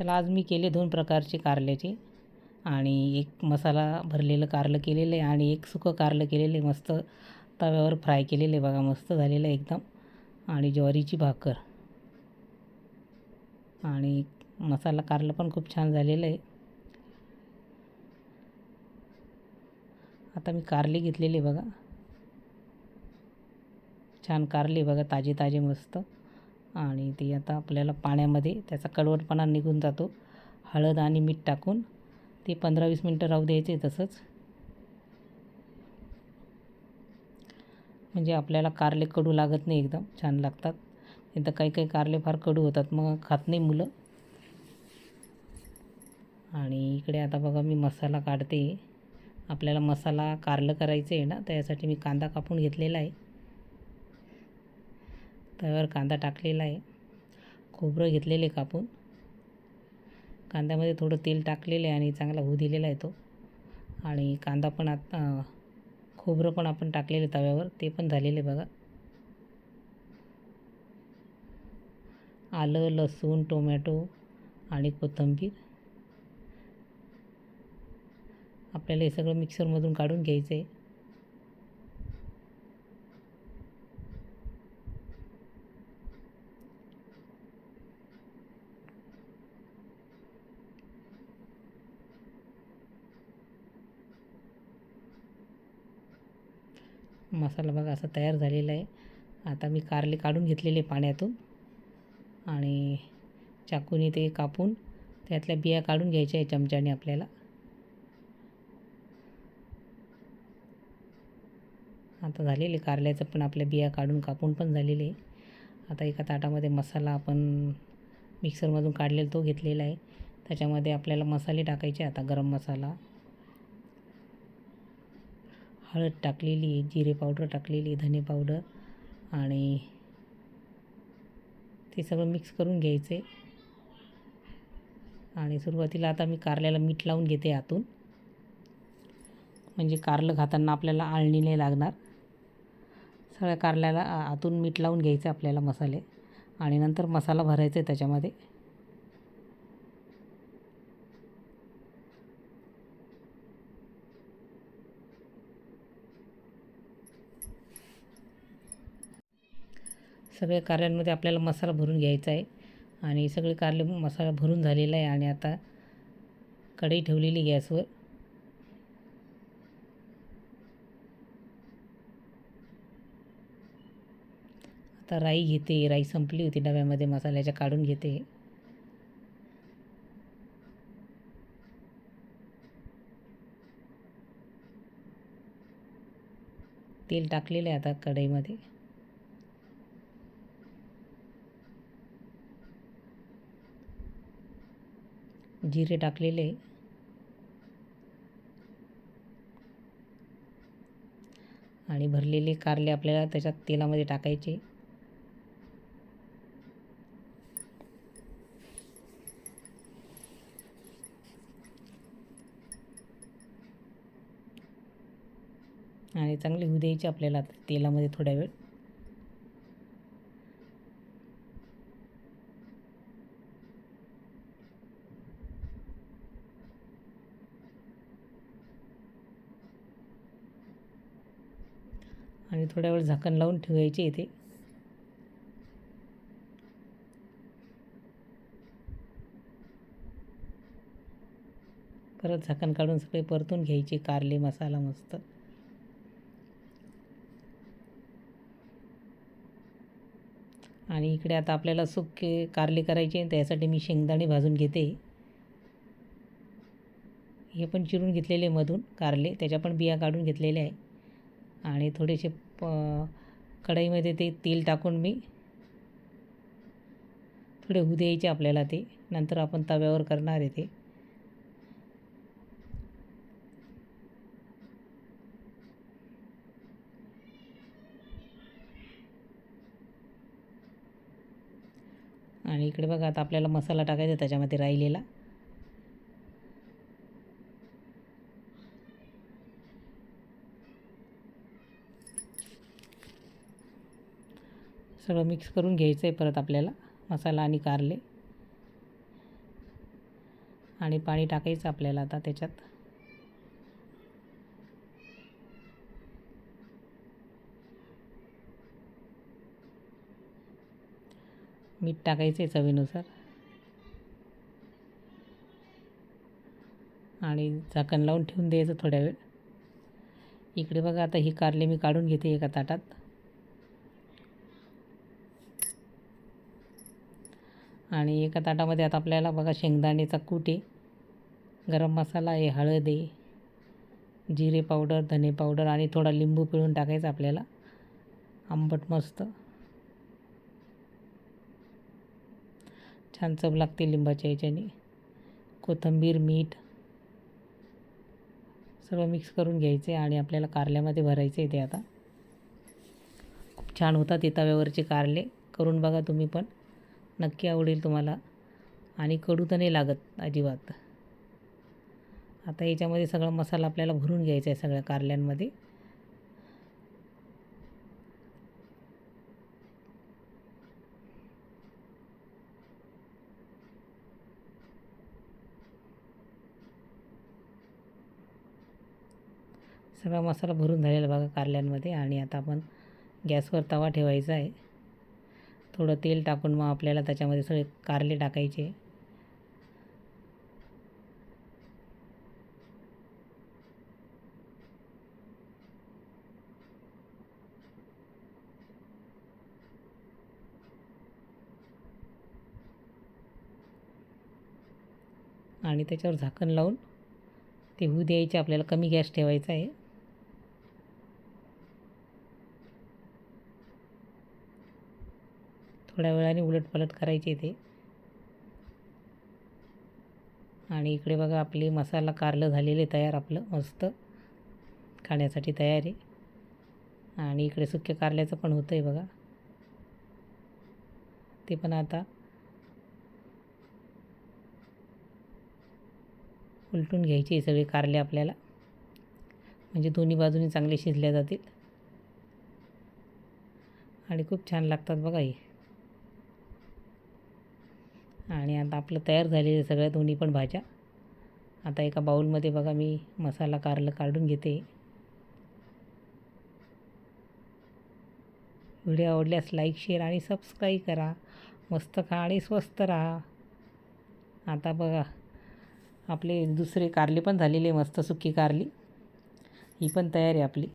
त्याला आज मी केले दोन प्रकारचे कारल्याचे. आणि एक मसाला भरलेलं कारलं केलेलं आहे आणि एक सुकं कारलं केलेलं आहे. मस्त तव्यावर फ्राय केलेलं आहे बघा मस्त झालेलं आहे एकदम. आणि ज्वारीची भाकर. आणि मसाला कारलं पण खूप छान झालेलं आहे. आता मी कारले घेतलेले बघा. छान कारले बघा ताजे ताजे मस्त. आणि ते आता आपल्याला पाण्यामध्ये त्याचा कडवटपणा निघून जातो. हळद आणि मीठ टाकून ते पंधरा वीस मिनटं राहू द्यायचे तसंच. म्हणजे आपल्याला कारले कडू लागत नाही एकदम छान लागतात. नाही तर काही काही कारले फार कडू होतात मग खात नाही मुलं. आणि इकडे आता बघा मी मसाला काढते. आपल्याला मसाला कारलं करायचं आहे ना त्यासाठी मी कांदा कापून घेतलेला आहे. तव्यावर कांदा टाकलेला आहे. खोबरं घेतलेले कापून. कांद्यामध्ये थोडं तेल टाकलेलं आहे आणि चांगला होऊ दिलेला आहे तो. आणि कांदा पण आता खोबरं पण आपण टाकलेले तव्यावर ते पण झालेले बघा. आलं लसूण टोमॅटो आणि कोथिंबीर. आपल्याला हे सगळं मिक्सरमधून काढून घ्यायचं आहे मसाला बघा असा तयार झालेला आहे. आता मी कारले काढून घेतलेले पाण्यातून. आणि चाकूने ते कापून त्यातल्या बिया काढून घ्यायच्या आहे चमच्याने आपल्याला. आता झालेले कारल्याचं पण आपल्या बिया काढून कापून पण झालेले आता एका ताटामध्ये मसाला आपण मिक्सरमधून काढलेला तो घेतलेला आहे. त्याच्यामध्ये आपल्याला मसाले टाकायचे आता गरम मसाला. हळद टाकलेली जिरे पावडर टाकलेली धने पावडर आणि ते सगळं मिक्स करून घ्यायचे. आणि सुरुवातीला आता मी कारल्याला मीठ लावून घेते आतून. म्हणजे कारलं खाताना आपल्याला आळणी नाही लागणार. सगळ्या कारल्याला आतून मीठ लावून घ्यायचं आपल्याला मसाले. आणि नंतर मसाला भरायचा आहे त्याच्यामध्ये. सगळ्या कार्यांमध्ये आपल्याला मसाला भरून घ्यायचा आहे. आणि सगळे कारले मसाला भरून झालेला आहे आणि आता कढई ठेवलेली गॅसवर. आता राई घेते. राई संपली होती डब्यामध्ये. मसाल्याच्या काढून घेते. तेल टाकलेलं आहे आता कढईमध्ये. जिरे टाकलेले. आणि भरलेले कारले आपल्याला त्याच्यात तेलामध्ये टाकायचे. आणि चांगले होऊ द्यायचे आपल्याला तेलामध्ये थोड्या वेळ आणि थोड्या वेळ झाकण लावून ठेवायचे इथे. परत झाकण काढून सगळे परतून घ्यायचे कारले मसाला मस्त. आणि इकडे आता आपल्याला सुके कारले करायचे त्यासाठी मी शेंगदाणे भाजून घेते. हे पण चिरून घेतलेले मधून कारले त्याच्या पण बिया काढून घेतलेल्या आहे. आणि थोडेसे कढईमध्ये ते तेल टाकून मी थोडे होऊ द्यायचे आपल्याला ते. नंतर आपण तव्यावर करणार आहे ते. आणि इकडे बघा आता आपल्याला मसाला टाकायचा त्याच्यामध्ये राहिलेला. सगळं मिक्स करून घ्यायचं आहे परत आपल्याला. मसाला आणि कारले. आणि पाणी टाकायचं आपल्याला आता त्याच्यात. मीठ टाकायचं आहे चवीनुसार. आणि झाकण लावून ठेवून द्यायचं थोड्या वेळ. इकडे बघा आता ही कारले मी काढून घेते एका ताटात. आणि एका ताटामध्ये आता आपल्याला बघा शेंगदाणेचा कूट आहे गरम मसाला आहे हळद आहे जिरे पावडर धने पावडर आणि थोडा लिंबू पिळून टाकायचा आपल्याला. आंबट मस्त. छान चव लागते लिंबाच्या याच्याने. कोथिंबीर मीठ सर्व मिक्स करून घ्यायचे आणि आपल्याला कारल्यामध्ये भरायचे आहे ते आता. खूप छान होतात ते तव्यावरचे कारले. करून बघा तुम्ही पण. नक्की आवडेल तुम्हाला. आणि कडू तर नाही लागत अजिबात. आता याच्यामध्ये सगळा मसाला आपल्याला भरून घ्यायचा आहे सगळ्या कारल्यांमध्ये. सगळा मसाला भरून झालेला बघा कारल्यांमध्ये. आणि आता आपण गॅसवर तवा ठेवायचा आहे. थोडं तेल टाकून मग आपल्याला त्याच्यामध्ये सगळे कारले टाकायचे. आणि त्याच्यावर झाकण लावून ते होऊ द्यायचे आपल्याला कमी गॅस ठेवायचा आहे. थोड्या वेळाने उलटपलट करायचे ते आणि इकडे बघा आपले मसाला कारलं झालेले तयार आपलं मस्त खाण्यासाठी तयार आहे. आणि इकडे सुक्या कारल्याचं पण होतं आहे बघा. ते पण आता उलटून घ्यायचे सगळे कारले आपल्याला. म्हणजे दोन्ही बाजूनी चांगले शिजल्या जातील. आणि खूप छान लागतात बघा हे. आणि आता आपलं तयार झालेलं सगळ्या दोन्ही पण भाज्या. आता एका बाऊलमध्ये बघा मी मसाला कारलं काढून घेते. व्हिडिओ आवडल्यास लाईक शेअर आणि सबस्क्राईब करा. मस्त खा आणि स्वस्त राहा. आता बघा आपले दुसरे कारले पण झालेले मस्त सुकी कारली. ही पण तयार आहे आपली.